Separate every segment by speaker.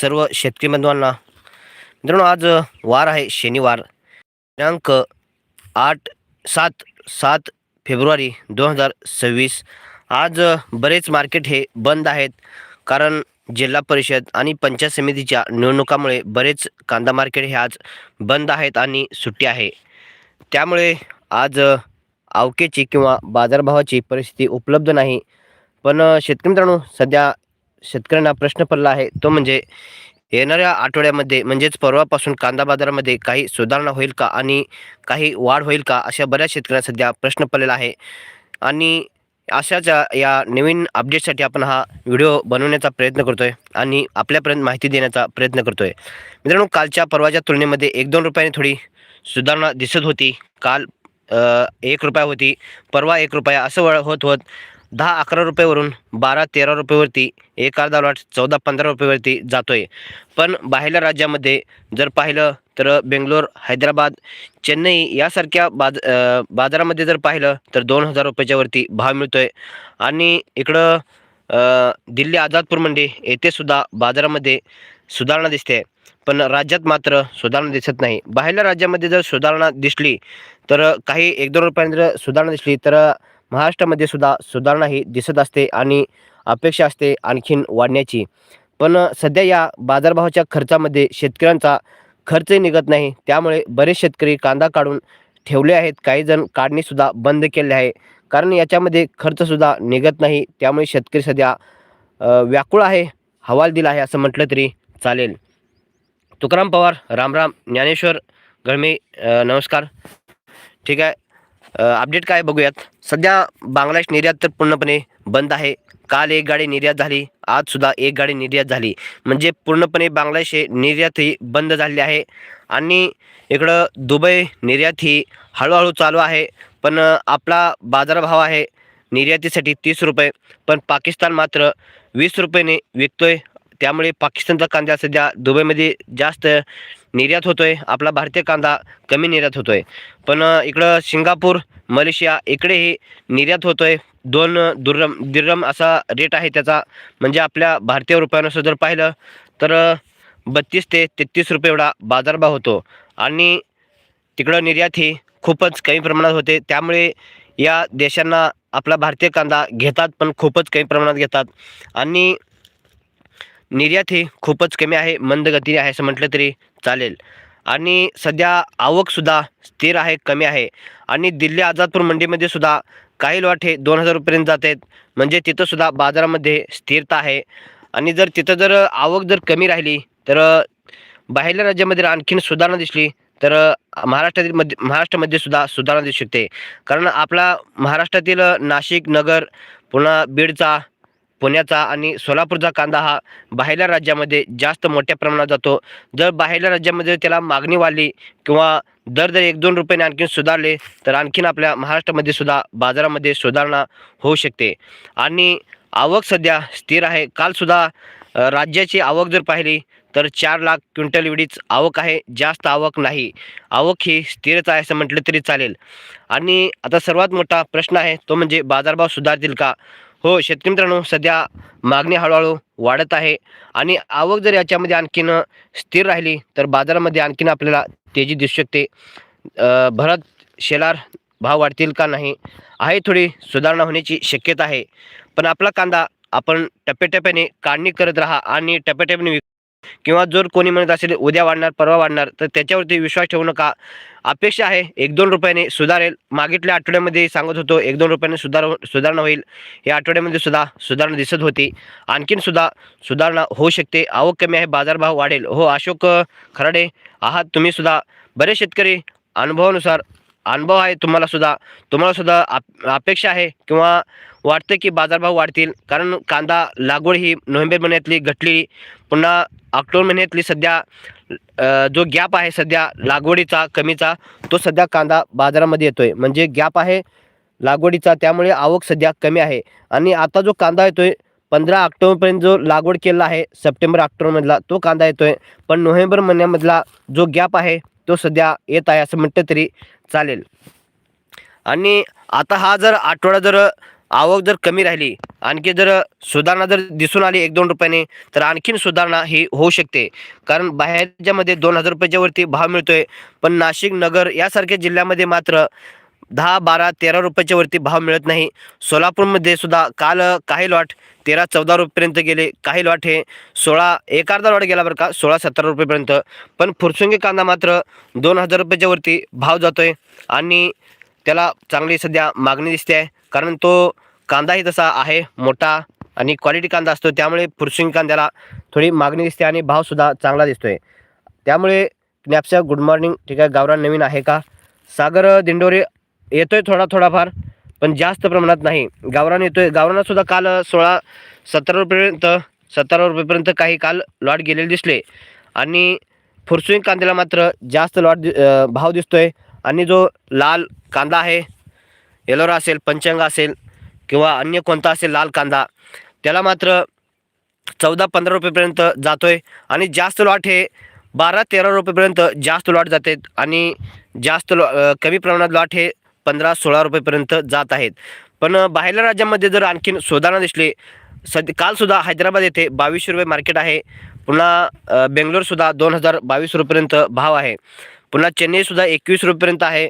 Speaker 1: सर्व शेतकरी बंधवांना मित्रांनो आज वार आहे शनिवार दिनांक आठ सात सात फेब्रुवारी दोन हजार सव्वीस. आज बरेच मार्केट हे बंद आहेत कारण जिल्हा परिषद आणि पंचायत समितीच्या निवडणुकामुळे बरेच कांदा मार्केट हे आज बंद आहेत आणि सुट्टी आहे. त्यामुळे आज आवकेची किंवा बाजारभावाची परिस्थिती उपलब्ध नाही. पण शेतकरी मित्रांनो सध्या शेतकऱ्यांना प्रश्न पडला आहे तो म्हणजे येणाऱ्या आठवड्यामध्ये म्हणजेच परवापासून कांदा बाजारामध्ये काही सुधारणा होईल का आणि काही वाढ होईल का अशा बऱ्याच शेतकऱ्यांना सध्या प्रश्न पडलेला आहे. आणि अशाच या नवीन अपडेटसाठी आपण हा व्हिडिओ बनवण्याचा प्रयत्न करतोय आणि आपल्यापर्यंत माहिती देण्याचा प्रयत्न करतोय. मित्रांनो कालच्या परवाच्या तुलनेमध्ये एक दोन रुपयाने थोडी सुधारणा दिसत होती. काल एक रुपया होती परवा एक रुपया असं वळ होत होत दहा अकरा रुपयावरून बारा तेरा रुपयावरती एक अर्धा लॉट चौदा पंधरा रुपयावरती आहे पण बाहेरल्या राज्यामध्ये जर पाहिलं तर बेंगलोर हैदराबाद चेन्नई यासारख्या बाज बाजारामध्ये जर पाहिलं तर दोन हजार रुपयाच्या वरती भाव आहे आणि इकडं दिल्ली आझादपूर मंडी येथे सुद्धा बाजारामध्ये सुधारणा दिसते. पण राज्यात मात्र सुधारणा दिसत नाही. बाहेरल्या राज्यामध्ये जर सुधारणा दिसली तर काही एक दोन रुपयांनी जर सुधारणा दिसली तर महाराष्ट्रामध्ये सुद्धा सुधारणा ही दिसत असते आणि अपेक्षा असते आणखीन वाढण्याची. पण सध्या या बाजारभावाच्या खर्चामध्ये शेतकऱ्यांचा खर्चही निघत नाही. त्यामुळे बरेच शेतकरी कांदा काढून ठेवले आहेत. काही जण काढणीसुद्धा बंद केले आहे. कारण याच्यामध्ये खर्चसुद्धा निघत नाही. त्यामुळे शेतकरी सध्या व्याकुळ आहे. हवाल दिला आहे असं म्हटलं तरी चालेल. तुकाराम पवार रामराम ज्ञानेश्वर गळमे नमस्कार. ठीक आहे. अपडेट काय बघूयात. सध्या बांगलादेश निर्यात तर पूर्णपणे बंद आहे. काल एक गाडी निर्यात झाली आजसुद्धा एक गाडी निर्यात झाली. म्हणजे पूर्णपणे बांगलादेश हे निर्यात ही बंद झालेली आहे. आणि इकडं दुबई निर्यात ही हळूहळू चालू आहे. पण आपला बाजारभाव आहे निर्यातीसाठी तीस रुपये. पण पाकिस्तान मात्र वीस रुपयाने विकतोय. त्यामुळे पाकिस्तानचा कांदा सध्या दुबईमध्ये जास्त निर्यात होतोय आपला भारतीय कांदा कमी निर्यात होतोय. पण इकडं सिंगापूर मलेशिया इकडेही निर्यात होतोय. दोन दुर्रम दुर्रम असा रेट आहे त्याचा. म्हणजे आपल्या भारतीय रुपयानुसार जर पाहिलं तर बत्तीस ते तेहतीस रुपये एवढा बाजारभाव होतो. आणि तिकडं निर्यात ही खूपच कमी प्रमाणात होते. त्यामुळे या देशांना आपला भारतीय कांदा घेतात पण खूपच कमी प्रमाणात घेतात. आणि निर्यात ही खूपच कमी आहे मंद गतीने आहे असं म्हटलं तरी चालेल. आणि सध्या आवकसुद्धा स्थिर आहे कमी आहे. आणि दिल्ली आझादपूर मंडीमध्ये सुद्धा काही लॉट हे दोन हजारपर्यंत जात आहेत. म्हणजे तिथंसुद्धा बाजारामध्ये स्थिरता आहे. आणि जर तिथं जर आवक जर कमी राहिली तर बाहेरल्या राज्यामध्ये आणखीन सुधारणा दिसली तर महाराष्ट्रातील मध्ये महाराष्ट्रामध्ये सुद्धा सुधारणा दिसू शकते. कारण आपला महाराष्ट्रातील नाशिक नगर पुन्हा बीडचा पुण्याचा आणि सोलापूरचा कांदा हा बाहेरल्या राज्यामध्ये जास्त मोठ्या प्रमाणात जातो. जर बाहेरल्या राज्यामध्ये त्याला मागणी वाढली किंवा दर जर एक दोन रुपयाने आणखीन सुधारले तर आणखीन आपल्या महाराष्ट्रामध्ये सुद्धा बाजारामध्ये सुधारणा होऊ शकते. आणि आवक सध्या स्थिर आहे. कालसुद्धा राज्याची आवक जर पाहिली तर चार लाख क्विंटल एवढीच आवक आहे. जास्त आवक नाही. आवक ही स्थिरच आहे असं म्हटलं तरी चालेल. आणि आता सर्वात मोठा प्रश्न आहे तो म्हणजे बाजारभाव सुधारतील का? हो शेतकरी मित्रांनो सध्या मागणी हळूहळू वाढत आहे आणि आवक जर याच्यामध्ये आणखीन स्थिर राहिली तर बाजारामध्ये आणखीन आपल्याला तेजी दिसू शकते. भरत शेलार भाव वाढतील का नाही आहे थोडी सुधारणा होण्याची शक्यता आहे. पण आपला कांदा आपण टप्प्याटप्प्याने काढणी करत राहा आणि टप्प्याटप्प्याने विक किंवा जर कोणी म्हणत असेल उद्या वाढणार परवा वाढणार तर त्याच्यावरती विश्वास ठेवू नका अपेक्षा आहे? एक दोन रुपयाने सुधारेल. मागितल्या आठवड्यामध्ये सांगत होतो एक दोन रुपयाने सुधार सुधारणा होईल. या आठवड्यामध्ये सुद्धा सुधारणा दिसत होती. आणखीन सुद्धा सुधारणा होऊ शकते. आवक कमी आहे बाजारभाव वाढेल. हो अशोक खराडे आहात. तुम्ही सुद्धा बरेच शेतकरी अनुभवानुसार अनुभव आहे तुम्हाला सुद्धा. तुम्हाला सुद्धा आप अपेक्षा आहे किंवा वाटतं की बाजारभाव वाढतील. कारण कांदा लागवड ही नोव्हेंबर महिन्यातली घटली पुन्हा ऑक्टोबर महिन्यातली सध्या जो गॅप आहे सध्या लागवडीचा कमीचा तो सध्या कांदा बाजारामध्ये येतो आहे म्हणजे गॅप आहे लागवडीचा त्यामुळे आवक सध्या कमी आहे. आणि आता जो कांदा येतो आहे पंधरा ऑक्टोबरपर्यंत जो लागवड केला आहे सप्टेंबर ऑक्टोबरमधला तो कांदा येतो आहे पण नोव्हेंबर महिन्यामधला जो गॅप आहे तो सध्या येत आहे असं म्हटलं तरी चालेल. आणि आता हा जर आठवडा जर आवक जर कमी राहिली आणखी जर सुधारणा जर दिसून आली एक दोन रुपयाने तर आणखीन सुधारणा ही होऊ शकते. कारण बाहेरच्यामध्ये दोन हजार रुपयाच्या वरती भाव मिळतोय पण नाशिक नगर यासारख्या जिल्ह्यामध्ये मात्र दहा बारा तेरा रुपयाच्या वरती भाव मिळत नाही. सोलापूरमध्ये सुद्धा काल काही लॉट तेरा चौदा रुपयेपर्यंत गेले काही लॉट हे सोळा एक अर्धा लॉट गेला बरं का सोळा सतरा रुपयेपर्यंत. पण फुरसुंगी कांदा मात्र दोन हजार रुपयाच्या वरती भाव जातोय आणि त्याला चांगली सध्या मागणी दिसते आहे. कारण तो कांदाही तसा आहे मोठा आणि क्वालिटी कांदा असतो. त्यामुळे फुरसिंग कांद्याला थोडी मागणी दिसते आणि भावसुद्धा चांगला दिसतोय. त्यामुळे नॅपच्या गुड मॉर्निंग ठीक आहे गावरान नवीन आहे का? सागर दिंडोरे येतोय थोडा थोडाफार पण जास्त प्रमाणात नाही. गावरान येतोय. आहे सुद्धा काल सोळा सतरा रुपयेपर्यंत सतरा रुपयेपर्यंत काही काल लॉट गेलेले दिसले. आणि फुरसुईंग कांद्याला मात्र जास्त लॉट दि- भाव भाव दिसतोय. आणि जो लाल कांदा आहे एलोरा असेल पंचंग असेल किंवा अन्य कोणता असेल लाल कांदा त्याला मात्र चौदा पंधरा रुपयेपर्यंत जातो आहे आणि जास्त लॉट हे बारा तेरा रुपयेपर्यंत जास्त लॉट जाते आणि जास्त लॉ कमी प्रमाणात लॉट हे पंधरा सोळा रुपयेपर्यंत जात आहेत. पण बाहेरल्या राज्यामध्ये जर आणखीन सुधारणा दिसली सध्या कालसुद्धा हैदराबाद येथे बावीसशे रुपये मार्केट आहे. पुन्हा बेंगलोरसुद्धा दोन हजार बावीस रुपयेपर्यंत भाव आहे. पुन्हा चेन्नईसुद्धा एकवीस रुपयेपर्यंत आहे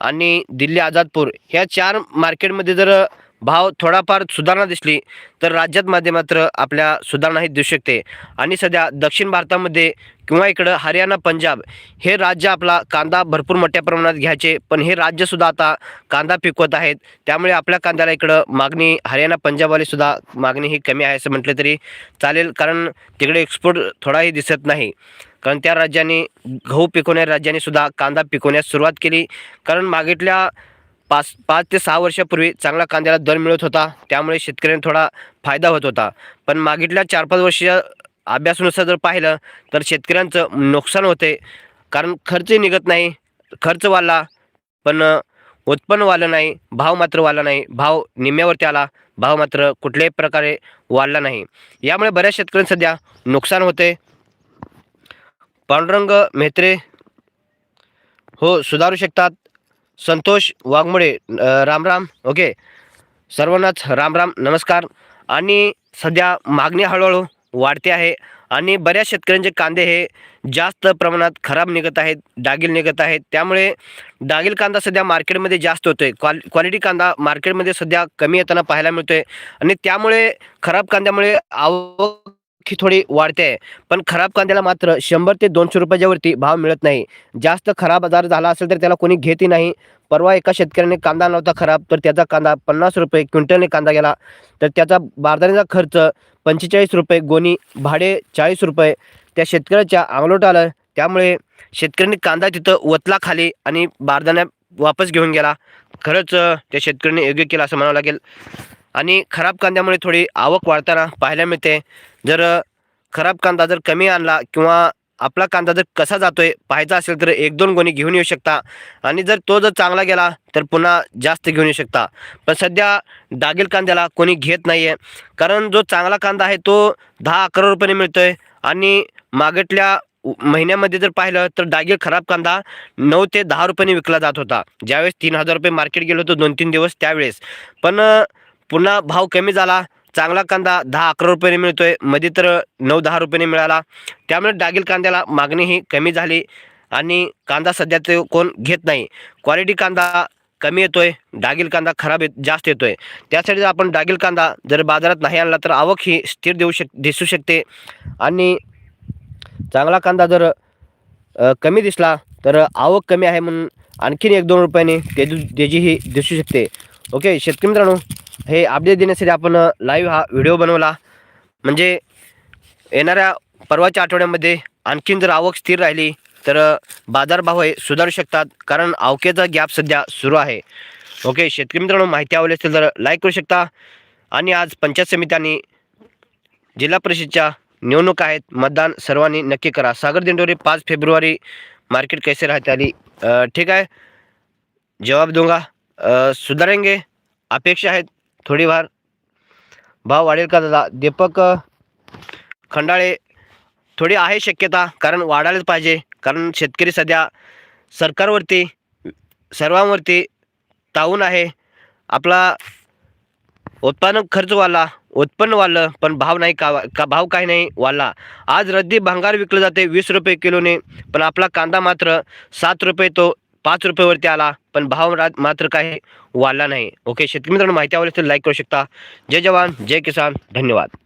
Speaker 1: आणि दिल्ली आझादपूर ह्या चार मार्केटमध्ये जर भाव थोडाफार सुधारणा दिसली तर राज्यात मध्ये मात्र आपल्या सुधारणाही दिसू शकते. आणि सध्या दक्षिण भारतामध्ये किंवा इकडं हरियाणा पंजाब हे राज्य आपला कांदा भरपूर मोठ्या प्रमाणात घ्यायचे पण हे राज्यसुद्धा आता कांदा पिकवत आहेत. त्यामुळे आपल्या कांद्याला इकडं मागणी हरियाणा पंजाबवालीसुद्धा मागणी ही कमी आहे असं म्हटलं तरी चालेल कारण तिकडे एक्सपोर्ट थोडाही दिसत नाही. कारण त्या राज्याने गहू पिकवणाऱ्या राज्याने सुद्धा कांदा पिकवण्यास सुरुवात केली. कारण मागितल्या पाच पाच ते सहा वर्षापूर्वी चांगला कांद्याला दर मिळत होता. त्यामुळे शेतकऱ्यांना थोडा फायदा होत होता. पण मागितल्या चार पाच वर्ष अभ्यासानुसार जर पाहिलं तर शेतकऱ्यांचं नुकसान होते. कारण खर्चही निघत नाही खर्च वाढला पण उत्पन्न वाढलं नाही भाव मात्र वाढला नाही भाव निम्म्यावरती आला भाव मात्र कुठल्याही प्रकारे वाढला नाही. यामुळे बऱ्याच शेतकऱ्यांना सध्या नुकसान होते. पांडुरंग म्हेत्रे हो सुधारू शकतात. संतोष वाघमोडे राम राम ओके. सर्वांनाच राम राम नमस्कार. आणि सध्या मागणी हळूहळू वाढते आहे आणि बऱ्याच शेतकऱ्यांचे कांदे हे जास्त प्रमाणात खराब निघत आहेत डागील निघत आहेत. त्यामुळे डागील कांदा सध्या मार्केटमध्ये जास्त होतो आहे क्वाल क्वालिटी कांदा मार्केटमध्ये सध्या कमी येताना पाहायला मिळतो आहे आणि त्यामुळे खराब कांद्यामुळे आवक ही थोडी वाढते. आहे पण खराब कांद्याला मात्र शंभर ते दोनशे रुपयाच्या वरती भाव मिळत नाही. जास्त खराब आजार झाला असेल तर त्याला कोणी घेतही नाही. परवा एका शेतकऱ्याने कांदा नव्हता खराब तर त्याचा कांदा पन्नास रुपये क्विंटलने कांदा गेला. तर त्याचा बारदाण्याचा खर्च पंचेचाळीस रुपये गोणी भाडे चाळीस रुपये. त्या शेतकऱ्याच्या आंगलोट आलं. त्यामुळे शेतकऱ्यांनी कांदा तिथं वतला खाली आणि बारदाण्या वापस घेऊन गेला. खरंच त्या शेतकऱ्यांनी योग्य केला असं म्हणावं लागेल. आणि खराब कांद्यामुळे थोडी आवक वाढताना पाहायला मिळते. जर खराब कांदा जर कमी आणला किंवा आपला कांदा जर कसा जातोय पाहायचा असेल तर एक दोन गोणी घेऊन येऊ शकता. आणि जर तो जर चांगला गेला तर पुन्हा जास्त घेऊन येऊ शकता. पण सध्या डागील कांद्याला कोणी घेत नाही आहे कारण जो चांगला कांदा आहे तो दहा अकरा रुपयाने आहे आणि मागटल्या महिन्यामध्ये जर पाहिलं तर डागील खराब कांदा नऊ ते दहा रुपयाने विकला जात होता. ज्यावेळेस तीन हजार रुपये मार्केट गेलो होतो दोन तीन दिवस त्यावेळेस. पण पुन्हा भाव कमी झाला चांगला कांदा दहा अकरा रुपयाने मिळतोय. मध्ये तर नऊ दहा रुपयाने मिळाला. त्यामुळे डागील कांद्याला मागणी ही कमी झाली आणि कांदा सध्या ते कोण घेत नाही. क्वालिटी कांदा कमी येतोय डागील कांदा खराब येत जास्त येतोय. त्यासाठी जर आपण डागील कांदा जर बाजारात नाही आणला तर आवक ही स्थिर देऊ शक दिसू शकते. आणि चांगला कांदा जर कमी दिसला तर आवक कमी आहे म्हणून आणखीन एक दोन रुपयाने तेजी त्याचीही दिसू शकते. ओके शेतकरी मित्रांनो हे अपडेट देण्यासाठी आपण लाईव्ह हा व्हिडिओ बनवला. म्हणजे येणाऱ्या परवाच्या आठवड्यामध्ये आणखीन जर आवक स्थिर राहिली तर बाजारभाव हे सुधारू शकतात कारण आवकेचा गॅप सध्या सुरू आहे. ओके शेतकरी मित्रांनो माहिती आवडली असेल तर लाईक करू शकता. आणि आज पंचायत समित्यांनी जिल्हा परिषदच्या निवडणूक आहेत मतदान सर्वांनी नक्की करा. सागर दिंडोरी पाच फेब्रुवारी मार्केट कैसे राहते आली? ठीक आहे. जवाब दूंगा. सुधारेंगे. अपेक्षा आहेत थोडीफार. भाव वाढेल का दादा? दीपक खंडाळे थोडी आहे शक्यता कारण वाढायलाच पाहिजे. कारण शेतकरी सध्या सरकारवरती सर्वांवरती तावून आहे. आपला उत्पादन खर्च वाढला उत्पन्न वाढलं पण भाव नाही का का भाव काही नाही वाढला. आज रद्दी भांगार विकलं जाते वीस रुपये किलोने पण आपला कांदा मात्र सात रुपये तो पाच रुपयेवरती आला पण भाव मात्र काही वाढला नाही. ओके शेतकरी मित्रांनो माहिती आवडली तर लाईक करू शकता. जय जवान जय किसान धन्यवाद.